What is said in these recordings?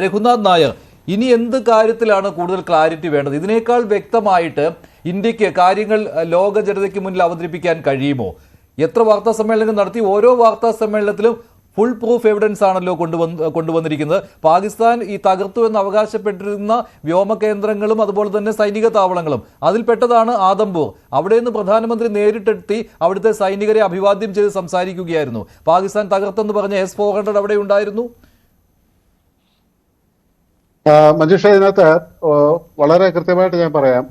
രഘുനാഥ് നായർ ഇനി എന്ത് കാര്യത്തിലാണ് കൂടുതൽ ക്ലാരിറ്റി വേണ്ടത്? ഇതിനേക്കാൾ വ്യക്തമായിട്ട് ഇന്ത്യയ്ക്ക് കാര്യങ്ങൾ ലോക ജനതയ്ക്ക് മുന്നിൽ അവതരിപ്പിക്കാൻ കഴിയുമോ? എത്ര വാർത്താ സമ്മേളനങ്ങൾ നടത്തി? ഓരോ വാർത്താ സമ്മേളനത്തിലും ഫുൾ പ്രൂഫ് എവിഡൻസ് ആണല്ലോ കൊണ്ടുവന്ന് കൊണ്ടുവന്നിരിക്കുന്നത്. പാകിസ്ഥാൻ ഈ തകർത്തു എന്ന് അവകാശപ്പെട്ടിരുന്ന വ്യോമ കേന്ദ്രങ്ങളും അതുപോലെ തന്നെ സൈനിക താവളങ്ങളും. അതിൽപ്പെട്ടതാണ് ആദംപൂർ അവിടെ നിന്ന് പ്രധാനമന്ത്രി നേരിട്ടെത്തി അവിടുത്തെ സൈനികരെ അഭിവാദ്യം ചെയ്ത് സംസാരിക്കുകയായിരുന്നു. പാകിസ്ഥാൻ തകർത്തെന്ന് പറഞ്ഞ എസ് ഫോർ ഹൺഡ്രഡ് അവിടെ ഉണ്ടായിരുന്നു. മഞ്ജുഷ ഇതിനകത്ത് വളരെ കൃത്യമായിട്ട് ഞാൻ പറയാം.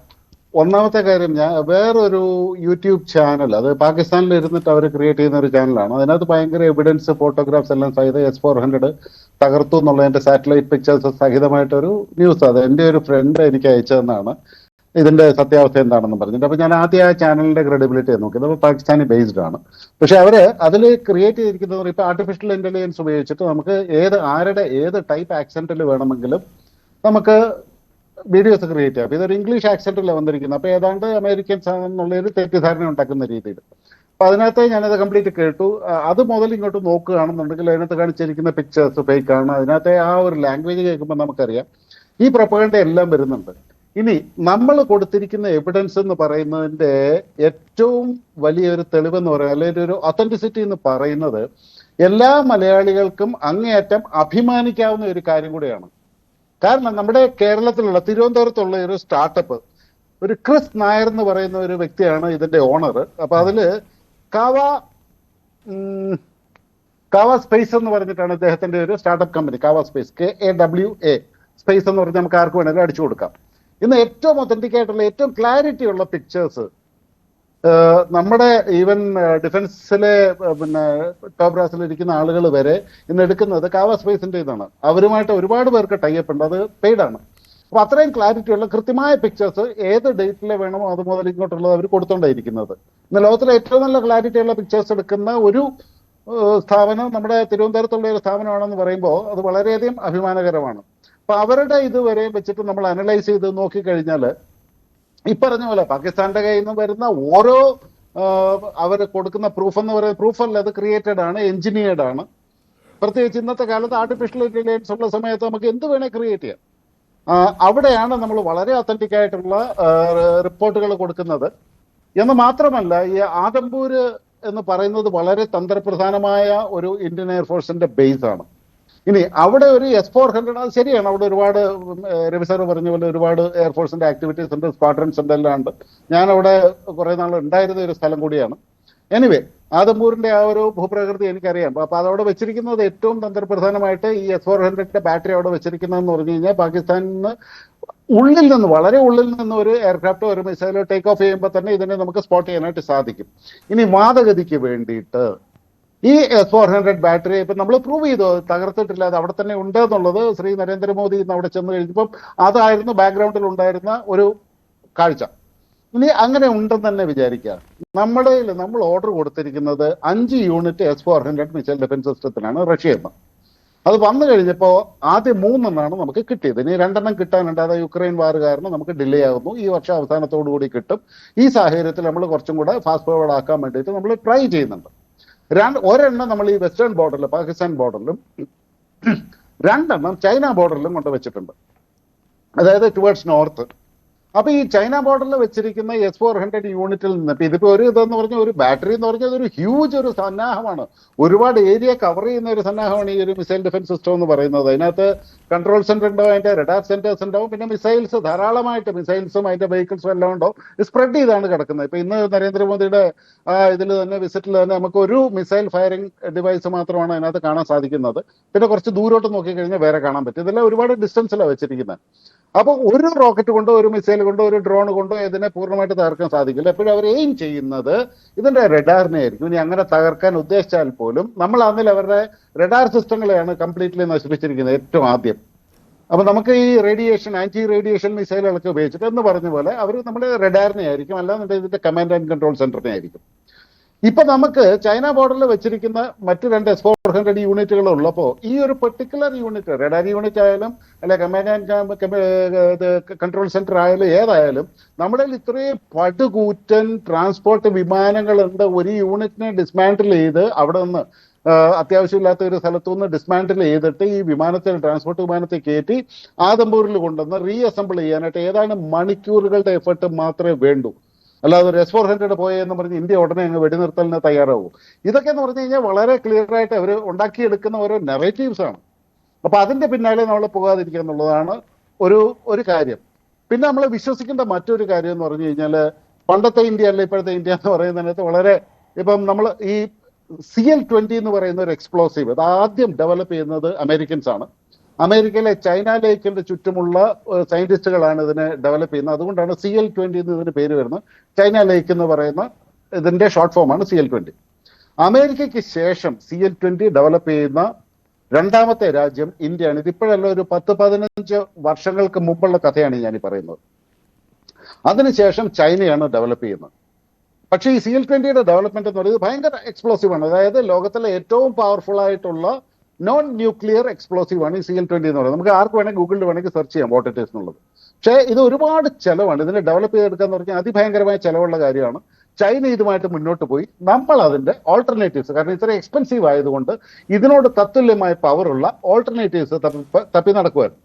ഒന്നാമത്തെ കാര്യം ഞാൻ വേറൊരു യൂട്യൂബ് ചാനൽ അത് പാകിസ്ഥാനിൽ ഇരുന്നിട്ട് അവർ ക്രിയേറ്റ് ചെയ്യുന്ന ഒരു ചാനലാണ്. അതിനകത്ത് ഭയങ്കര എവിഡൻസ് ഫോട്ടോഗ്രാഫ്സ് എല്ലാം സഹിതം എസ് ഫോർ ഹൺഡ്രഡ് തകർത്തു എന്നുള്ളതിന്റെ സാറ്റലൈറ്റ് പിക്ചേഴ്സ് സഹിതമായിട്ടൊരു ന്യൂസ് അത് എന്റെ ഒരു ഫ്രണ്ട് എനിക്ക് അയച്ചതെന്നാണ്. ഇതിന്റെ സത്യാവസ്ഥ എന്താണെന്ന് പറഞ്ഞിട്ട്. അപ്പൊ ഞാൻ ആദ്യം ആ ചാനലിന്റെ ക്രെഡിബിലിറ്റി നോക്കിയത് അപ്പോൾ പാകിസ്ഥാനി ബേസ്ഡ് ആണ്. പക്ഷെ അവർ അതിൽ ക്രിയേറ്റ് ചെയ്തിരിക്കുന്നത് ഇപ്പൊ ആർട്ടിഫിഷ്യൽ ഇന്റലിജൻസ് ഉപയോഗിച്ചിട്ട് നമുക്ക് ഏത് ആരുടെ ഏത് ടൈപ്പ് ആക്സെന്റിൽ വേണമെങ്കിലും നമുക്ക് വീഡിയോസ് ക്രിയേറ്റ് ചെയ്യാം. ഇതൊരു ഇംഗ്ലീഷ് ആക്സെന്റിലാണ് വന്നിരിക്കുന്നത്? അപ്പൊ ഏതാണ്ട് അമേരിക്കൻസ് ആണെന്നുള്ള ഒരു തെറ്റിദ്ധാരണ ഉണ്ടാക്കുന്ന രീതിയിൽ. അപ്പൊ അതിനകത്ത് ഞാനത് കംപ്ലീറ്റ് കേട്ടു. അത് മുതൽ ഇങ്ങോട്ട് നോക്കുകയാണെന്നുണ്ടെങ്കിൽ അതിനകത്ത് കാണിച്ചിരിക്കുന്ന പിക്ചേഴ്സ് ഫേക്ക് ആണ്. അതിനകത്തെ ആ ഒരു ലാംഗ്വേജ് കേൾക്കുമ്പോൾ നമുക്കറിയാം. ഈ പ്രൊപ്പകണ്ട എല്ലാം വരുന്നുണ്ട്. ഇനി നമ്മൾ കൊടുത്തിരിക്കുന്ന എവിഡൻസ് എന്ന് പറയുന്നതിന്റെ ഏറ്റവും വലിയൊരു തെളിവെന്ന് പറയുന്നത് അല്ലെങ്കിൽ ഒരു ഒത്തന്റിസിറ്റി എന്ന് പറയുന്നത് എല്ലാ മലയാളികൾക്കും അങ്ങേയറ്റം അഭിമാനിക്കാവുന്ന ഒരു കാര്യം കൂടിയാണ്. കാരണം നമ്മുടെ കേരളത്തിലുള്ള തിരുവനന്തപുരത്തുള്ള ഒരു സ്റ്റാർട്ടപ്പ് ഒരു ക്രിസ് നായർ എന്ന് പറയുന്ന ഒരു വ്യക്തിയാണ് ഇതിന്റെ ഓണർ അപ്പൊ അതിൽ കാവ കവ സ്പേസ് എന്ന് പറഞ്ഞിട്ടാണ് ഇദ്ദേഹത്തിന്റെ ഒരു startup company Kawa space K A W A space എന്ന് പറഞ്ഞാൽ നമുക്ക് ആർക്ക് വേണമെങ്കിലും അടിച്ചു കൊടുക്കാം. ഇന്ന് ഏറ്റവും ഒത്തന്റിക് ആയിട്ടുള്ള ഏറ്റവും ക്ലാരിറ്റി ഉള്ള പിക്ചേഴ്സ് നമ്മുടെ ഈവൻ ഡിഫൻസിലെ പിന്നെ ടോപ്പ് ബ്രാസിൽ ഇരിക്കുന്ന ആളുകൾ വരെ ഇന്ന് എടുക്കുന്നത് കാവ സ്പേസിന്റെ ഇതാണ്. അവരുമായിട്ട് ഒരുപാട് പേർക്ക് ടൈപ്പ് ഉണ്ട്. അത് പെയ്ഡാണ് അപ്പൊ അത്രയും ക്ലാരിറ്റി ഉള്ള കൃത്യമായ പിക്ചേഴ്സ് ഏത് ഡേറ്റിലെ വേണമോ അത് മുതൽ ഇങ്ങോട്ടുള്ളത് അവർ കൊടുത്തോണ്ടായിരിക്കുന്നത്. ഇന്ന് ലോകത്തിലെ ഏറ്റവും നല്ല ക്ലാരിറ്റി ഉള്ള പിക്ചേഴ്സ് എടുക്കുന്ന ഒരു സ്ഥാപനം നമ്മുടെ തിരുവനന്തപുരത്തുള്ള ഒരു സ്ഥാപനമാണെന്ന് പറയുമ്പോൾ അത് വളരെയധികം അഭിമാനകരമാണ്. അപ്പൊ അവരുടെ ഇതുവരെ വെച്ചിട്ട് നമ്മൾ അനലൈസ് ചെയ്ത് നോക്കിക്കഴിഞ്ഞാൽ ഈ പറഞ്ഞ പോലെ പാകിസ്ഥാന്റെ കയ്യിൽ നിന്ന് വരുന്ന ഓരോ അവർ കൊടുക്കുന്ന പ്രൂഫ് എന്ന് പറയുന്നത് പ്രൂഫ് അല്ല അത് ക്രിയേറ്റഡ് ആണ് എഞ്ചിനീയർഡ് ആണ്. പ്രത്യേകിച്ച് ഇന്നത്തെ കാലത്ത് ആർട്ടിഫിഷ്യൽ ഇന്റലിജൻസ് ഉള്ള സമയത്ത് നമുക്ക് എന്ത് വേണേ ക്രിയേറ്റ് ചെയ്യാം. അവിടെയാണ് നമ്മൾ വളരെ അത്തന്റിക് ആയിട്ടുള്ള റിപ്പോർട്ടുകൾ കൊടുക്കുന്നത്. എന്ന് മാത്രമല്ല ഈ ആദംപൂര് എന്ന് പറയുന്നത് വളരെ തന്ത്രപ്രധാനമായ ഒരു ഇന്ത്യൻ എയർഫോഴ്സിന്റെ ബേസ് ആണ്. ഇനി അവിടെ ഒരു എസ് ഫോർ ഹൺഡ്രഡ് അത് ശരിയാണ്. അവിടെ ഒരുപാട് രവി സാർ പറഞ്ഞ പോലെ ഒരുപാട് എയർഫോഴ്സിന്റെ ആക്ടിവിറ്റീസ് ഉണ്ട് സ്ക്വാഡ്രൻസ് ഉണ്ട് എല്ലാം ഉണ്ട്. ഞാൻ അവിടെ കുറെ നാൾ ഉണ്ടായിരുന്ന ഒരു സ്ഥലം കൂടിയാണ്. എനിവേ ആദംപൂരിന്റെ ആ ഒരു ഭൂപ്രകൃതി എനിക്കറിയാം. അപ്പൊ അതവിടെ വെച്ചിരിക്കുന്നത് ഏറ്റവും തന്ത്രപ്രധാനമായിട്ട് ഈ എസ് ഫോർ ഹൺഡ്രഡിന്റെ ബാറ്ററി അവിടെ വെച്ചിരിക്കുന്നതെന്ന് പറഞ്ഞു കഴിഞ്ഞാൽ പാകിസ്ഥാനിൽ നിന്ന് ഉള്ളിൽ നിന്ന് വളരെ ഉള്ളിൽ നിന്ന് ഒരു എയർക്രാഫ്റ്റോ ഒരു മിസൈലോ ടേക്ക് ഓഫ് ചെയ്യുമ്പോൾ തന്നെ ഇതിനെ നമുക്ക് സ്പോട്ട് ചെയ്യാനായിട്ട് സാധിക്കും. ഇനി വാദഗതിക്ക് വേണ്ടിയിട്ട് ഈ എസ് ഫോർ ഹൺഡ്രഡ് ബാറ്ററി ഇപ്പൊ നമ്മൾ പ്രൂവ് ചെയ്തു തകർത്തിട്ടില്ല അത് അവിടെ തന്നെ ഉണ്ട് എന്നുള്ളത് ശ്രീ നരേന്ദ്രമോദി ഇന്ന് അവിടെ ചെന്ന് കഴിഞ്ഞപ്പം അതായിരുന്നു ബാക്ക്ഗ്രൗണ്ടിൽ ഉണ്ടായിരുന്ന ഒരു കാഴ്ച. ഇനി അങ്ങനെ ഉണ്ടെന്ന് തന്നെ വിചാരിക്കുക നമ്മുടെ നമ്മൾ ഓർഡർ കൊടുത്തിരിക്കുന്നത് അഞ്ച് unit S four hundred missile defence സിസ്റ്റത്തിനാണ് Russia എന്ന് അത് വന്നു കഴിഞ്ഞപ്പോൾ ആദ്യം മൂന്നെണ്ണമാണ് നമുക്ക് കിട്ടിയത്. ഇനി രണ്ടെണ്ണം കിട്ടാനുണ്ട്. അത് യുക്രൈൻ വാർ കാരണം നമുക്ക് ഡിലേ ആകുന്നു. ഈ വർഷം അവസാനത്തോടു കൂടി കിട്ടും. ഈ സാഹചര്യത്തിൽ നമ്മൾ കുറച്ചും കൂടെ ഫാസ്റ്റ് ഫോർവേഡ് ആക്കാൻ വേണ്ടിയിട്ട് നമ്മൾ ട്രൈ ചെയ്യുന്നുണ്ട്. രണ്ട് ഒരെണ്ണം നമ്മൾ ഈ വെസ്റ്റേൺ ബോർഡറിൽ പാകിസ്ഥാൻ ബോർഡറിലും രണ്ടെണ്ണം ചൈന ബോർഡറിലും കൊണ്ടുവച്ചിട്ടുണ്ട് അതായത് ടുവേർഡ്സ് നോർത്ത് അപ്പൊ ഈ ചൈന ബോർഡറിൽ വെച്ചിരിക്കുന്ന എസ് ഫോർ ഹൺഡ്രഡ് യൂണിറ്റിൽ നിന്ന് ഇപ്പൊ ഇതിപ്പോ ഒരു ഇതെന്ന് പറഞ്ഞാൽ ഒരു ബാറ്ററി എന്ന് പറഞ്ഞാൽ ഒരു ഹ്യൂജ് ഒരു സന്നാഹമാണ്. ഒരുപാട് ഏരിയ കവർ ചെയ്യുന്ന ഒരു സന്നാഹമാണ് ഈ ഒരു മിസൈൽ ഡിഫൻസ് സിസ്റ്റം എന്ന് പറയുന്നത്. അതിനകത്ത് കൺട്രോൾ സെന്റർ ഉണ്ടാവും അതിന്റെ റഡാർ സെന്റേഴ്സ് ഉണ്ടാവും. പിന്നെ മിസൈൽസ് ധാരാളമായിട്ട് മിസൈൽസും അതിന്റെ വെഹിക്കിൾസും എല്ലാം ഉണ്ടോ സ്പ്രെഡ് ചെയ്താണ് കിടക്കുന്നത്. ഇപ്പൊ ഇന്ന് നരേന്ദ്രമോദിയുടെ ഇതിൽ തന്നെ വിസിറ്റിൽ തന്നെ നമുക്ക് ഒരു മിസൈൽ ഫയറിംഗ് ഡിവൈസ് മാത്രമാണ് അതിനകത്ത് കാണാൻ സാധിക്കുന്നത്. പിന്നെ കുറച്ച് ദൂരോട്ട് നോക്കിക്കഴിഞ്ഞാൽ വേറെ കാണാൻ പറ്റും. ഇതെല്ലാം ഒരുപാട് ഡിസ്റ്റൻസിലാണ് വെച്ചിരിക്കുന്നത് അപ്പൊ ഒരു റോക്കറ്റ് കൊണ്ടോ ഒരു മിസൈൽ കൊണ്ടോ ഒരു ഡ്രോൺ കൊണ്ടോ ഇതിനെ പൂർണമായിട്ട് തകർക്കാൻ സാധിക്കില്ല. എപ്പോഴും അവർ എയിം ചെയ്യുന്നത് ഇതിന്റെ റെഡാറിനെ ആയിരിക്കും. ഇനി അങ്ങനെ തകർക്കാൻ ഉദ്ദേശിച്ചാൽ പോലും നമ്മൾ അന്നിൽ അവരുടെ റെഡാർ സിസ്റ്റങ്ങളെയാണ് കംപ്ലീറ്റ്ലി നശിപ്പിച്ചിരിക്കുന്നത് ഏറ്റവും ആദ്യം. അപ്പൊ നമുക്ക് ഈ റേഡിയേഷൻ ആന്റി റേഡിയേഷൻ മിസൈലുകളൊക്കെ ഉപയോഗിച്ചിട്ട് എന്ന് പറഞ്ഞ പോലെ അവർ നമ്മുടെ റെഡാറിനെ ആയിരിക്കും അല്ലാന്നുണ്ടെങ്കിൽ ഇതിന്റെ കമാൻഡ് ആൻഡ് കൺട്രോൾ സെന്ററിനെ ആയിരിക്കും. ഇപ്പൊ നമുക്ക് ചൈന ബോർഡറിൽ വെച്ചിരിക്കുന്ന മറ്റു രണ്ട് എസ് ഫോർ ഹൺഡ്രഡ് യൂണിറ്റുകൾ ഉള്ളപ്പോൾ ഈ ഒരു പെർട്ടിക്കുലർ യൂണിറ്റ് റഡാർ യൂണിറ്റ് ആയാലും അല്ലെ കമാൻഡ് ആൻഡ് കൺട്രോൾ സെന്റർ ആയാലും ഏതായാലും നമ്മളിൽ ഇത്രയും പടുകൂറ്റൻ ട്രാൻസ്പോർട്ട് വിമാനങ്ങളുണ്ട് ഒരു യൂണിറ്റിനെ ഡിസ്മാൻഡിൽ ചെയ്ത് അവിടെ നിന്ന് അത്യാവശ്യമില്ലാത്ത ഒരു സ്ഥലത്തു നിന്ന് ഡിസ്മാൻഡിൽ ചെയ്തിട്ട് ഈ വിമാനത്തിൽ ട്രാൻസ്പോർട്ട് വിമാനത്തെ കയറ്റി ആദംപൂരിൽ കൊണ്ടുവന്ന് റീ അസംബിൾ ചെയ്യാനായിട്ട് ഏതാണ്ട് മണിക്കൂറുകളുടെ എഫർട്ട് മാത്രമേ വേണ്ടൂ. അല്ലാതെ ഒരു എസ് ഫോർ ഹൺഡ്രഡ് പോയെന്ന് പറഞ്ഞ് ഇന്ത്യ ഉടനെ അങ്ങ് വെടിനിർത്തലിന് തയ്യാറാവും. ഇതൊക്കെ എന്ന് പറഞ്ഞു കഴിഞ്ഞാൽ വളരെ ക്ലിയർ ആയിട്ട് അവർ ഉണ്ടാക്കിയെടുക്കുന്ന ഓരോ നെറേറ്റീവ്സ് ആണ്. അപ്പൊ അതിന്റെ പിന്നാലെ നമ്മൾ പോകാതിരിക്കുക എന്നുള്ളതാണ് ഒരു ഒരു കാര്യം. പിന്നെ നമ്മൾ വിശ്വസിക്കേണ്ട മറ്റൊരു കാര്യം എന്ന് പറഞ്ഞു കഴിഞ്ഞാൽ പണ്ടത്തെ ഇന്ത്യ അല്ല ഇപ്പോഴത്തെ ഇന്ത്യ എന്ന് പറയുന്നതിനകത്ത് വളരെ ഇപ്പം നമ്മൾ ഈ സി എൽ ട്വന്റി എന്ന് പറയുന്ന ഒരു എക്സ്പ്ലോസീവ് അത് ആദ്യം ഡെവലപ്പ് ചെയ്യുന്നത് അമേരിക്കൻസ് ആണ്. അമേരിക്കയിലെ ചൈന ലേക്കിന്റെ ചുറ്റുമുള്ള സയന്റിസ്റ്റുകളാണ് ഇതിനെ ഡെവലപ്പ് ചെയ്യുന്നത്. അതുകൊണ്ടാണ് സി എൽ ട്വന്റി എന്ന് ഇതിന് പേര് വരുന്നത്. ചൈന ലേക്ക് എന്ന് പറയുന്ന ഇതിന്റെ ഷോർട്ട് ഫോമാണ് സി എൽ ട്വന്റി. അമേരിക്കയ്ക്ക് ശേഷം സി എൽ ട്വന്റി ഡെവലപ്പ് ചെയ്യുന്ന രണ്ടാമത്തെ രാജ്യം ഇന്ത്യയാണ്. ഇതിപ്പോഴല്ല ഒരു പത്ത് പതിനഞ്ച് വർഷങ്ങൾക്ക് മുമ്പുള്ള കഥയാണ് ഞാൻ ഈ പറയുന്നത്. അതിനുശേഷം ചൈനയാണ് ഡെവലപ്പ് ചെയ്യുന്നത്. പക്ഷേ ഈ സി എൽ ട്വന്റിയുടെ ഡെവലപ്മെന്റ് എന്ന് പറയുന്നത് ഭയങ്കര എക്സ്പ്ലോസീവ് ആണ് അതായത് ലോകത്തിലെ ഏറ്റവും പവർഫുൾ ആയിട്ടുള്ള നോൺ ന്യൂക്ലിയർ എക്സ്പ്ലോസീവ് ആണ് ഈ സി എൽ ട്വന്റി എന്ന് പറയുന്നത്. നമുക്ക് ആർക്ക് വേണമെങ്കിൽ ഗൂഗിളിൽ വേണമെങ്കിൽ സെർച്ച് ചെയ്യാം വാട്ട് ഇറ്റ് എന്നുള്ളത്. പക്ഷേ ഇത് ഒരുപാട് ചെലവാണ്. ഇതിനെ ഡെവലപ്പ് ചെയ്തെടുക്കുക എന്ന് പറഞ്ഞാൽ അതിഭയങ്കരമായ ചെലവുള്ള കാര്യമാണ്. ചൈന ഇതുമായിട്ട് മുന്നോട്ട് പോയി. നമ്മൾ അതിന്റെ ഓൾട്ടർനേറ്റീവ്സ് കാരണം ഇത്ര എക്സ്പെൻസീവ് ആയതുകൊണ്ട് ഇതിനോട് തത്തുല്യമായ പവറുള്ള ഓൾട്ടർനേറ്റീവ്സ് തപ്പി തപ്പി നടക്കുമായിരുന്നു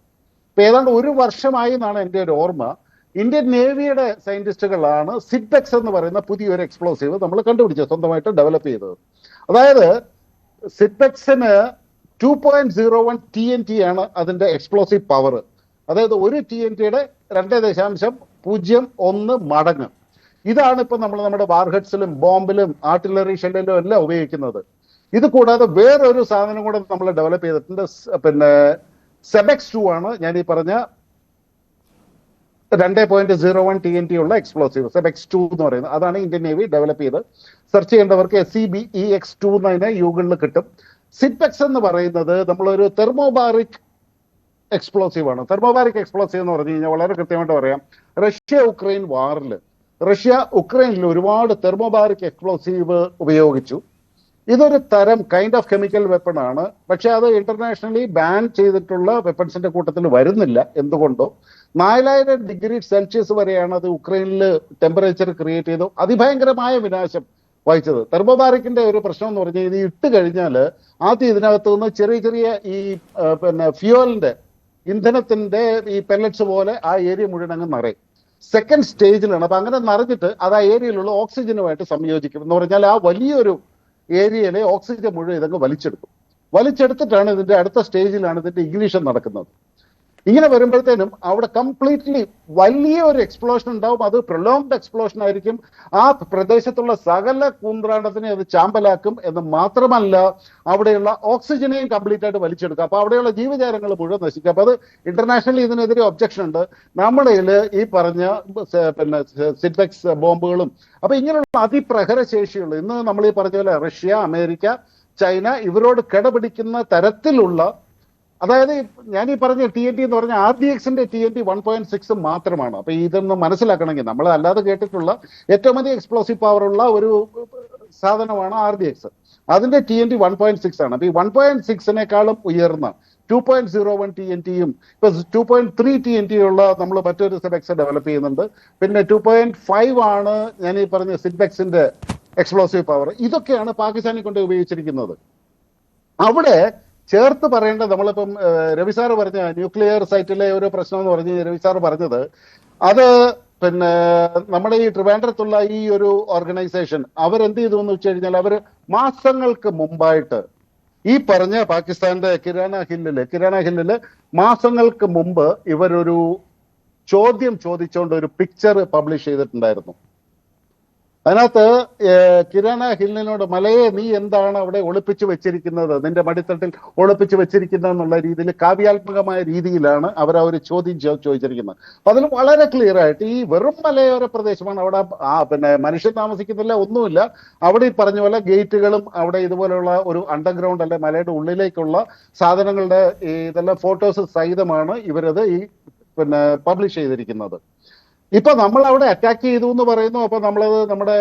ഇപ്പൊ ഏതാണ്ട് ഒരു വർഷമായി എന്നാണ് എന്റെ ഒരു ഓർമ്മ. ഇന്ത്യൻ നേവിയുടെ സയന്റിസ്റ്റുകളാണ് സിഡ്ബെക്സ് എന്ന് പറയുന്ന പുതിയൊരു എക്സ്പ്ലോസീവ് നമ്മൾ കണ്ടുപിടിച്ചത് സ്വന്തമായിട്ട് ഡെവലപ്പ് ചെയ്തത്. അതായത് സിഡ്ബെക്സിന് two point zero one T N T ആണ് അതിന്റെ എക്സ്പ്ലോസീവ് പവർ അതായത് ഒരു ടി എൻ ടിയുടെ രണ്ട് ദശാംശം പൂജ്യം ഒന്ന് മടങ്ങ്. ഇതാണ് ഇപ്പൊ നമ്മൾ നമ്മുടെ വാർഹെഡ്സിലും ബോംബിലും ആർട്ടിലറി ഷെല്ലിലും എല്ലാം ഉപയോഗിക്കുന്നത്. ഇത് കൂടാതെ വേറൊരു സാധനം കൂടെ നമ്മൾ ഡെവലപ്പ് ചെയ്തിട്ടുണ്ട്. പിന്നെ സെബെക്സ് ടു ആണ്. ഞാൻ ഈ പറഞ്ഞ രണ്ട് point zero one T N T ഉള്ള എക്സ്പ്ലോസീവ് സെബെക്സ് ടു എന്ന് പറയുന്നത്. അതാണ് ഇന്ത്യൻ നേവി ഡെവലപ്പ് ചെയ്ത്. Search ചെയ്യേണ്ടവർക്ക് S C B E X two എന്നതിനെ യൂഗിളിൽ കിട്ടും. സിഡ്പെക്സ് എന്ന് പറയുന്നത് നമ്മളൊരു തെർമോബാറിക് എക്സ്പ്ലോസീവ് ആണ്. തെർമോബാറിക് എക്സ്പ്ലോസീവ് എന്ന് പറഞ്ഞു കഴിഞ്ഞാൽ വളരെ കൃത്യമായിട്ട് പറയാം. റഷ്യ ഉക്രൈൻ വാറിൽ റഷ്യ ഉക്രൈനിൽ ഒരുപാട് തെർമോബാറിക് എക്സ്പ്ലോസീവ് ഉപയോഗിച്ചു. ഇതൊരു തരം കൈൻഡ് ഓഫ് കെമിക്കൽ വെപ്പൺ ആണ്. പക്ഷേ അത് ഇന്റർനാഷണലി ബാൻ ചെയ്തിട്ടുള്ള വെപ്പൺസിന്റെ കൂട്ടത്തിൽ വരുന്നില്ല. എന്തുകൊണ്ടോ? നാലായിരം ഡിഗ്രി സെൽഷ്യസ് വരെയാണ് അത് ഉക്രൈനിൽ ടെമ്പറേച്ചർ ക്രിയേറ്റ് ചെയ്തു. അതിഭയങ്കരമായ വിനാശം. വഹിച്ചത് തെർമോബാറിക്കിന്റെ ഒരു പ്രശ്നം എന്ന് പറഞ്ഞാൽ ഇത് ഇട്ട് കഴിഞ്ഞാൽ ആദ്യം ഇതിനകത്ത് നിന്ന് ചെറിയ ചെറിയ ഈ പിന്നെ ഫ്യൂവലിന്റെ ഇന്ധനത്തിന്റെ ഈ പെല്ലറ്റ്സ് പോലെ ആ ഏരിയ മുഴുവൻ അങ്ങ് നിറയും. സെക്കൻഡ് സ്റ്റേജിലാണ് അപ്പൊ അങ്ങനെ നിറഞ്ഞിട്ട് അത് ആ ഏരിയയിലുള്ള ഓക്സിജനുമായിട്ട് സംയോജിക്കും എന്ന് പറഞ്ഞാൽ ആ വലിയൊരു ഏരിയയിലെ ഓക്സിജൻ മുഴുവൻ ഇതങ്ങ് വലിച്ചെടുക്കും. വലിച്ചെടുത്തിട്ടാണ് ഇതിന്റെ അടുത്ത സ്റ്റേജിലാണ് ഇതിന്റെ ഇഗ്നീഷൻ നടക്കുന്നത്. ഇങ്ങനെ വരുമ്പോഴത്തേനും അവിടെ കംപ്ലീറ്റ്ലി വലിയ ഒരു എക്സ്പ്ലോഷൻ ഉണ്ടാവും. അത് പ്രൊലോങ്ഡ് എക്സ്പ്ലോഷൻ ആയിരിക്കും. ആ പ്രദേശത്തുള്ള സകല കൂന്ത്രാണ്ടത്തിനെ അത് ചാമ്പലാക്കും എന്ന് മാത്രമല്ല അവിടെയുള്ള ഓക്സിജനെയും കംപ്ലീറ്റ് ആയിട്ട് വലിച്ചെടുക്കും. അപ്പൊ അവിടെയുള്ള ജീവജാലങ്ങൾ മുഴുവൻ നശിക്കും. അപ്പൊ അത് ഇന്റർനാഷണലി ഇതിനെതിരെ ഒബ്ജക്ഷൻ ഉണ്ട്. നമ്മുടെ ഈ പറഞ്ഞ പിന്നെ സിറ്റക്സ് ബോംബുകളും അപ്പൊ ഇങ്ങനെയുള്ള അതിപ്രഹര ശേഷിയുള്ള ഇന്ന് നമ്മൾ ഈ പറഞ്ഞ പോലെ റഷ്യ അമേരിക്ക ചൈന ഇവരോട് കിടപിടിക്കുന്ന തരത്തിലുള്ള അതായത് ഞാൻ ഈ പറഞ്ഞ ടി എൻ ടി എന്ന് പറഞ്ഞ ആർ ഡി എക്സിന്റെ T N T one point six മാത്രമാണ്. അപ്പൊ ഇതൊന്ന് മനസ്സിലാക്കണമെങ്കിൽ നമ്മൾ അല്ലാതെ കേട്ടിട്ടുള്ള ഏറ്റവും അധികം എക്സ്പ്ലോസീവ് പവർ ഉള്ള ഒരു സാധനമാണ് ആർ ഡി എക്സ് അതിന്റെ T N T one point six ആണ്. അപ്പൊ ഈ വൺ പോയിന്റ് സിക്സിനേക്കാളും ഉയർന്ന two point zero one T N ടിയും ഇപ്പൊ two point three T N T ഉള്ള നമ്മൾ മറ്റൊരു സിബെക്സ് ഡെവലപ്പ് ചെയ്യുന്നുണ്ട്. പിന്നെ ടു പോയിന്റ് ഫൈവ് ആണ് ഞാൻ ഈ പറഞ്ഞ സിബെക്സിന്റെ എക്സ്പ്ലോസീവ് പവർ ഇതൊക്കെയാണ് പാകിസ്ഥാനെ കൊണ്ട് ഉപയോഗിച്ചിരിക്കുന്നത്. അവിടെ ചേർത്ത് പറയേണ്ട നമ്മളിപ്പം രവി പറഞ്ഞ ന്യൂക്ലിയർ സൈറ്റിലെ ഒരു പ്രശ്നം എന്ന് പറഞ്ഞ് രവി പറഞ്ഞത് അത് പിന്നെ നമ്മുടെ ഈ ട്രിവാൻഡ്രത്തുള്ള ഈ ഒരു ഓർഗനൈസേഷൻ അവരെന്ത് ചെയ്തു എന്ന് വെച്ച് കഴിഞ്ഞാൽ അവർ മാസങ്ങൾക്ക് മുമ്പായിട്ട് ഈ പറഞ്ഞ പാകിസ്ഥാന്റെ കിരാന ഹില്ലിൽ കിരാന ഹില്ലിൽ മാസങ്ങൾക്ക് മുമ്പ് ഇവരൊരു ചോദ്യം ചോദിച്ചുകൊണ്ട് ഒരു പിക്ചർ പബ്ലിഷ് ചെയ്തിട്ടുണ്ടായിരുന്നു. അതിനകത്ത് കിരണ ഹില്ലിനോട് മലയെ നീ എന്താണ് അവിടെ ഒളിപ്പിച്ചു വെച്ചിരിക്കുന്നത്? നിന്റെ മടിത്തട്ടിൽ ഒളിപ്പിച്ചു വെച്ചിരിക്കുന്നത് എന്നുള്ള രീതിയിൽ കാവ്യാത്മകമായ രീതിയിലാണ് അവർ ആ ഒരു ചോദ്യം ചോദിച്ചിരിക്കുന്നത്. അപ്പൊ അതിൽ വളരെ ക്ലിയർ ആയിട്ട് ഈ വെറും മലയോര പ്രദേശമാണ്. അവിടെ ആ പിന്നെ മനുഷ്യൻ താമസിക്കുന്നില്ല ഒന്നുമില്ല. അവിടെ ഈ പറഞ്ഞ പോലെ ഗേറ്റുകളും അവിടെ ഇതുപോലെയുള്ള ഒരു അണ്ടർഗ്രൗണ്ട് അല്ലെ മലയുടെ ഉള്ളിലേക്കുള്ള സാധനങ്ങളുടെ ഇതെല്ലാം ഫോട്ടോസ് സഹിതമാണ് ഇവരത് ഈ പിന്നെ പബ്ലിഷ് ചെയ്തിരിക്കുന്നത്. ഇപ്പൊ നമ്മൾ അവിടെ അറ്റാക്ക് ചെയ്തു എന്ന് പറയുന്നു. അപ്പൊ നമ്മളത് നമ്മുടെ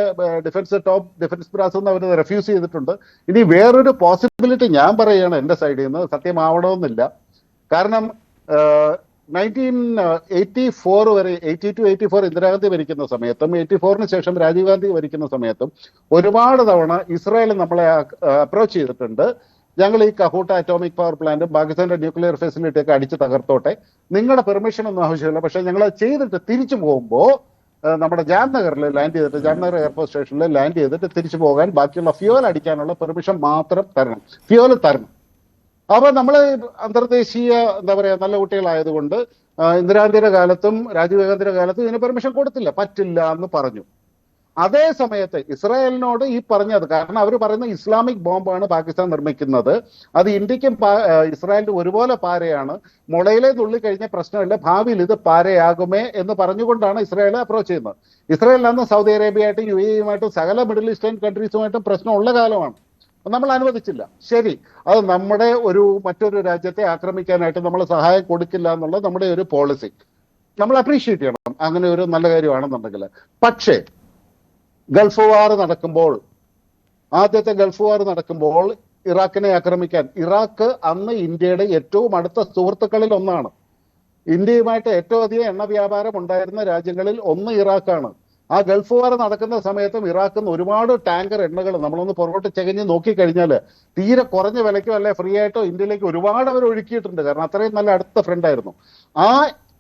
ഡിഫൻസ് ടോപ്പ് ഡിഫൻസ് ബ്രാസ് എന്ന് അവർ റെഫ്യൂസ് ചെയ്തിട്ടുണ്ട്. ഇനി വേറൊരു പോസിബിലിറ്റി ഞാൻ പറയുകയാണ് എന്റെ സൈഡിൽ നിന്ന് സത്യമാവണമെന്നില്ല. കാരണം നയന്റീൻ എയ്റ്റി ഫോർ വരെ eighty two eighty four Indira Gandhi ഭരിക്കുന്ന സമയത്തും എയ്റ്റി ഫോറിന് ശേഷം രാജീവ് ഗാന്ധി ഭരിക്കുന്ന സമയത്തും ഒരുപാട് തവണ ഇസ്രായേൽ നമ്മളെ അപ്രോച്ച് ചെയ്തിട്ടുണ്ട്. ഞങ്ങൾ ഈ കഹൂട്ട അറ്റോമിക് പവർ പ്ലാന്റ് പാകിസ്ഥാന്റെ ന്യൂക്ലിയർ ഫെസിലിറ്റി ഒക്കെ അടിച്ച് തകർത്തോട്ടെ. നിങ്ങളുടെ പെർമിഷൻ ഒന്നും ആവശ്യമില്ല. പക്ഷെ ഞങ്ങൾ ചെയ്തിട്ട് തിരിച്ചു പോകുമ്പോൾ നമ്മുടെ ജാംനഗറിൽ ലാൻഡ് ചെയ്തിട്ട് ജാംനഗർ എയർപോർട്ട് സ്റ്റേഷനിൽ ലാൻഡ് ചെയ്തിട്ട് തിരിച്ചു പോകാൻ ബാക്കിയുള്ള ഫ്യൂവൽ അടിക്കാനുള്ള പെർമിഷൻ മാത്രം തരണം. ഫ്യൂവൽ തരണം. അപ്പൊ നമ്മൾ അന്തർദേശീയ എന്താ പറയാ നല്ല കുട്ടികളായതുകൊണ്ട് ഇന്ദിരാഗാന്ധിയുടെ കാലത്തും രാജീവ് ഗാന്ധിയുടെ കാലത്തും ഇതിന് പെർമിഷൻ കൊടുത്തില്ല. പറ്റില്ല എന്ന് പറഞ്ഞു. അതേ സമയത്ത് ഇസ്രായേലിനോട് ഈ പറഞ്ഞത് കാരണം അവർ പറയുന്ന ഇസ്ലാമിക് ബോംബാണ് പാകിസ്ഥാൻ നിർമ്മിക്കുന്നത്. അത് ഇന്ത്യക്കും ഇസ്രായേലിന്റെ ഒരുപോലെ പാരയാണ്. മുളയിലെ തുള്ളി കഴിഞ്ഞ പ്രശ്നമില്ല ഭാവിയിൽ ഇത് പാരയാകുമേ എന്ന് പറഞ്ഞുകൊണ്ടാണ് ഇസ്രായേൽ അപ്രോച്ച് ചെയ്യുന്നത്. ഇസ്രായേലിൽ അന്ന് സൗദി അറേബ്യയായിട്ടും യു എയുമായിട്ടും സകല മിഡിൽ ഈസ്റ്റേൺ കൺട്രീസുമായിട്ടും പ്രശ്നമുള്ള കാലമാണ്. നമ്മൾ അനുവദിച്ചില്ല. ശരി അത് നമ്മുടെ ഒരു മറ്റൊരു രാജ്യത്തെ ആക്രമിക്കാനായിട്ട് നമ്മൾ സഹായം കൊടുക്കില്ല എന്നുള്ളത് നമ്മുടെ ഒരു പോളിസി നമ്മൾ അപ്രീഷിയേറ്റ് ചെയ്യണം. അങ്ങനെ ഒരു നല്ല കാര്യമാണെന്നുണ്ടെങ്കിൽ. പക്ഷേ ഗൾഫ് വാർ നടക്കുമ്പോൾ ആദ്യത്തെ ഗൾഫ് വാർ നടക്കുമ്പോൾ ഇറാഖിനെ ആക്രമിക്കാൻ. ഇറാഖ് അന്ന് ഇന്ത്യയുടെ ഏറ്റവും അടുത്ത സുഹൃത്തുക്കളിൽ ഒന്നാണ്. ഇന്ത്യയുമായിട്ട് ഏറ്റവും അധികം എണ്ണ വ്യാപാരം ഉണ്ടായിരുന്ന രാജ്യങ്ങളിൽ ഒന്ന് ഇറാഖാണ്. ആ ഗൾഫ് വാർ നടക്കുന്ന സമയത്തും ഇറാഖിൽ നിന്ന് ഒരുപാട് ടാങ്കർ എണ്ണകൾ നമ്മളൊന്ന് പുറകോട്ട് ചെകഞ്ഞ് നോക്കിക്കഴിഞ്ഞാൽ തീരെ കുറഞ്ഞ വിലയ്ക്കോ അല്ലെ ഫ്രീ ആയിട്ടോ ഇന്ത്യയിലേക്ക് ഒരുപാട് അവർ ഒഴുക്കിയിട്ടുണ്ട് കാരണം അത്രയും നല്ല അടുത്ത ഫ്രണ്ട് ആയിരുന്നു. ആ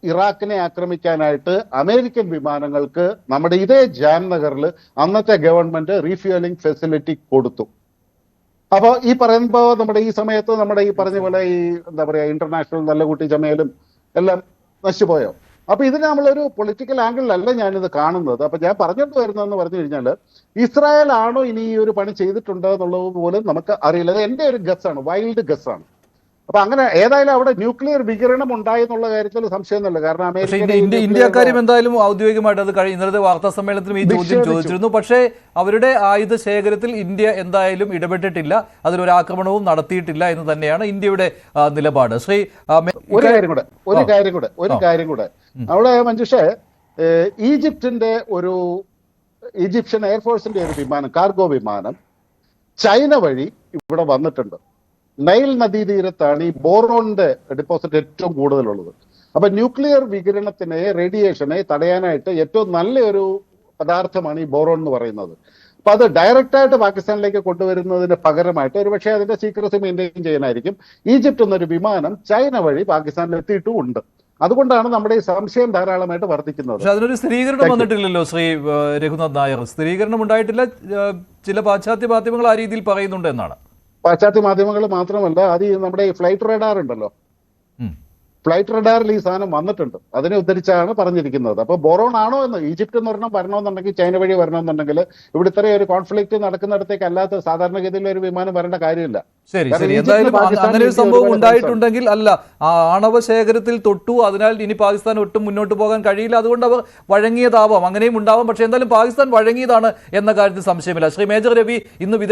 ഇറാഖിനെ ആക്രമിക്കാനായിട്ട് അമേരിക്കൻ വിമാനങ്ങൾക്ക് നമ്മുടെ ഇതേ ജാംനഗറിൽ അന്നത്തെ ഗവൺമെന്റ് റീഫ്യൂലിംഗ് ഫെസിലിറ്റി കൊടുത്തു. അപ്പോൾ ഈ പറയുമ്പോ നമ്മുടെ ഈ സമയത്ത് നമ്മുടെ ഈ പറഞ്ഞ പോലെ ഈ എന്താ പറയാ ഇന്റർനാഷണൽ നല്ല കൂട്ടി ചമയലും എല്ലാം നശിച്ചുപോയോ? അപ്പൊ ഇതിന് നമ്മളൊരു പൊളിറ്റിക്കൽ ആംഗിളിലല്ല ഞാനിത് കാണുന്നത്. അപ്പൊ ഞാൻ പറഞ്ഞിട്ട് വരുന്നതെന്ന് പറഞ്ഞു കഴിഞ്ഞാൽ ഇസ്രായേൽ ആണോ ഇനി ഈ ഒരു പണി ചെയ്തിട്ടുണ്ടോ എന്നുള്ളത് പോലും നമുക്ക് അറിയില്ല. അത് എന്റെ ഒരു ഗസ്സാണ് വൈൽഡ് ഗസ്സാണ്. അപ്പൊ അങ്ങനെ ഏതായാലും അവിടെ ന്യൂക്ലിയർ വികിരണം ഉണ്ടായി എന്നുള്ള കാര്യത്തിൽ സംശയമൊന്നുമില്ല. കാരണം അമേരിക്ക ഇന്ത്യ ഇന്ത്യ ഇന്ത്യക്കാരും എന്തായാലും ഔദ്യോഗികമായിട്ട് അത് കഴിഞ്ഞ ഇന്നലത്തെ വാർത്താ സമ്മേളനത്തിലും ഈ ചോദ്യം ചോദിച്ചിരുന്നു. പക്ഷേ അവരുടെ ആയുധ ശേഖരത്തിൽ ഇന്ത്യ എന്തായാലും ഇടപെട്ടിട്ടില്ല. അതിലൊരു ആക്രമണവും നടത്തിയിട്ടില്ല എന്ന് തന്നെയാണ് ഇന്ത്യയുടെ നിലപാട്. ശ്രീ ഒരു കാര്യം കൂടെ ഒരു. കാര്യം കൂടെ ഒരു. കാര്യം കൂടെ. അവിടെ മഞ്ജുഷേ ഈജിപ്തിന്റെ ഒരു ഈജിപ്ഷ്യൻ എയർഫോഴ്സിന്റെ ഒരു വിമാനം കാർഗോ വിമാനം ചൈന വഴി ഇവിടെ വന്നിട്ടുണ്ട്. നൈൽ നദീതീരത്താണ് ഈ ബോറോണിന്റെ ഡെപ്പോസിറ്റ് ഏറ്റവും കൂടുതലുള്ളത്. അപ്പൊ ന്യൂക്ലിയർ വികിരണത്തിനെ റേഡിയേഷനെ തടയാനായിട്ട് ഏറ്റവും നല്ലൊരു പദാർത്ഥമാണ് ഈ ബോറോൺ എന്ന് പറയുന്നത്. അപ്പൊ അത് ഡയറക്റ്റ് ആയിട്ട് പാകിസ്ഥാനിലേക്ക് കൊണ്ടുവരുന്നതിന് പകരമായിട്ട് ഒരുപക്ഷെ അതിന്റെ സീക്രസി മെയിന്റെയിൻ ചെയ്യാനായിരിക്കും. ഈജിപ്റ്റ് എന്നൊരു വിമാനം ചൈന വഴി പാകിസ്ഥാനിൽ എത്തിയിട്ടും ഉണ്ട്. അതുകൊണ്ടാണ് നമ്മുടെ ഈ സംശയം ധാരാളമായിട്ട് വർദ്ധിക്കുന്നത്. പക്ഷെ അതിനൊരു സ്ഥിരീകരണം വന്നിട്ടില്ലല്ലോ ശ്രീ രഘുനാഥ് നായർ. സ്ഥിരീകരണം ഉണ്ടായിട്ടില്ല ചില പാശ്ചാത്യ മാധ്യമങ്ങൾ ആ രീതിയിൽ പറയുന്നുണ്ട് എന്നാണ്. പാശ്ചാത്യ മാധ്യമങ്ങൾ മാത്രമല്ല അത് ഈ നമ്മുടെ ഈ ഫ്ലൈറ്റ് റഡാർ ഉണ്ടല്ലോ. ഫ്ലൈറ്റ് റഡാറിൽ ഈ സാധനം വന്നിട്ടുണ്ട്. അതിനെ ഉദ്ധരിച്ചാണ് പറഞ്ഞിരിക്കുന്നത്. അപ്പൊ ബൊറോൺ ആണോ എന്ന് ഈജിപ്റ്റ് എന്ന് പറഞ്ഞാൽ വരണമെന്നുണ്ടെങ്കിൽ ചൈന വഴി വരണമെന്നുണ്ടെങ്കിൽ ഇവിടെ ഇത്രയും ഒരു കോൺഫ്ലിക്റ്റ് നടക്കുന്നിടത്തേക്ക് അല്ലാത്ത സാധാരണഗതിയിൽ ഒരു വിമാനം വരേണ്ട കാര്യമില്ല. ശരി ശരി. എന്തായാലും അങ്ങനെ ഒരു സംഭവം ഉണ്ടായിട്ടുണ്ടെങ്കിൽ അല്ല ആ ആണവ ശേഖരത്തിൽ തൊട്ടു അതിനാൽ ഇനി പാകിസ്ഥാൻ ഒട്ടും മുന്നോട്ട് പോകാൻ കഴിയില്ല. അതുകൊണ്ട് അവർ വഴങ്ങിയതാവാം. അങ്ങനെയും ഉണ്ടാവാം. പക്ഷേ എന്തായാലും പാകിസ്ഥാൻ വഴങ്ങിയതാണ് എന്ന കാര്യത്തിൽ സംശയമില്ല. ശ്രീ മേജർ രവി ഇന്ന് വിദേശ